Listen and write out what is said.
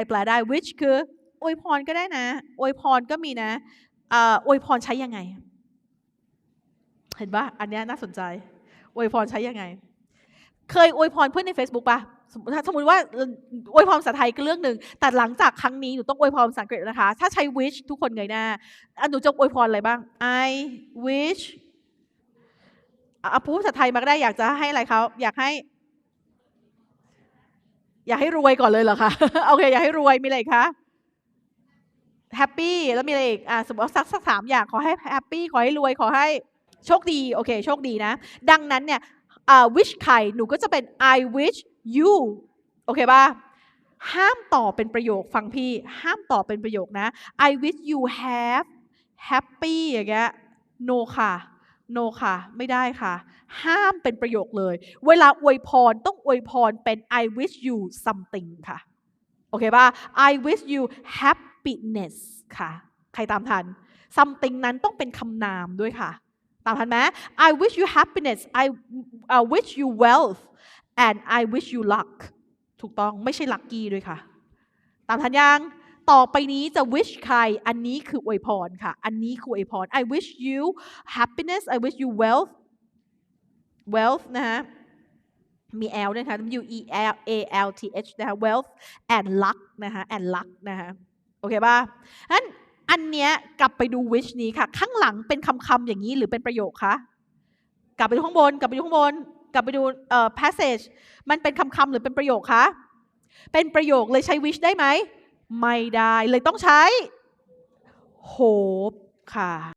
รแปลได้ wish คืออวยพรก็ได้นะอวยพรก็มีนะอ่ออวยพรใช้ยังไง เห็นปะอันเนี้ยน่าสนใจอวยพรใช้ยังไง เคยอวยพรเพื่อนใน Facebook ปะสมมติสมมติว่าอวยพรภาษาไทยก็เรื่องหนึ่งแต่หลังจากครั้งนี้หนูต้องอวยพรภาษาอังกฤษนะคะ ถ้าใช้ wish ทุกคนเงยหน้าอะหนูจะอวยพรอะไรบ้าง I wish อะอะพูดภาษาไทยมาก็ได้อยากจะให้อะไรเขาอยากให้ อยากให้รวยก่อนเลยเหรอคะโอเคอยากให้รวยมีอะไรคะแฮปปี้แล้วมีอะไรอีกอะสมมติว่าสักสักสามอย่างขอให้แฮปปี้ขอให้รวยขอให้โชคดีโอเคโชคดีนะ ดังนั้นเนี่ยอ่า wish ใครหนูก็จะเป็น I wish you โอเคป่ะห้ามต่อเป็นประโยคฟังพี่ ห้ามต่อเป็นประโยคนะ I wish you have happy อย่างเงี้ย no ค่ะ no ค่ะ ไม่ได้ค่ะ ห้ามเป็นประโยคเลย เวลาอวยพรต้องอวยพรเป็น I wish you something ค่ะ โอเคป่ะ I wish you happiness ค่ะ ใครตามทัน something นั้นต้องเป็นคำนามด้วยค่ะ ตามทันไหม I wish you happiness I uh, wish you wealth and I wish you luck ถูกต้องไม่ใช่ lucky ด้วยค่ะ ตามทันยัง ต่อไปนี้จะ wish ใคร อันนี้คืออวยพรค่ะ อันนี้คืออวยพร I wish you happiness I wish you wealth wealth นะฮะมี L นะคะ W E L A L T H นะคะ wealth and luck นะคะ and luck นะคะโอเคป่ะนั้นอันเนี้ยกลับไปดู wish นี้ค่ะ ข้างหลังเป็นคำคำๆอย่างนี้หรือเป็นประโยคคะกลับไปดูข้างบน กลับไปดูข้างบน กลับไปดูเอ่อ passage มันเป็นคำคำๆหรือเป็นประโยคคะเป็นประโยคเลยใช้ wish ได้ไหม ไม่ได้เลยต้องใช้ hope ค่ะ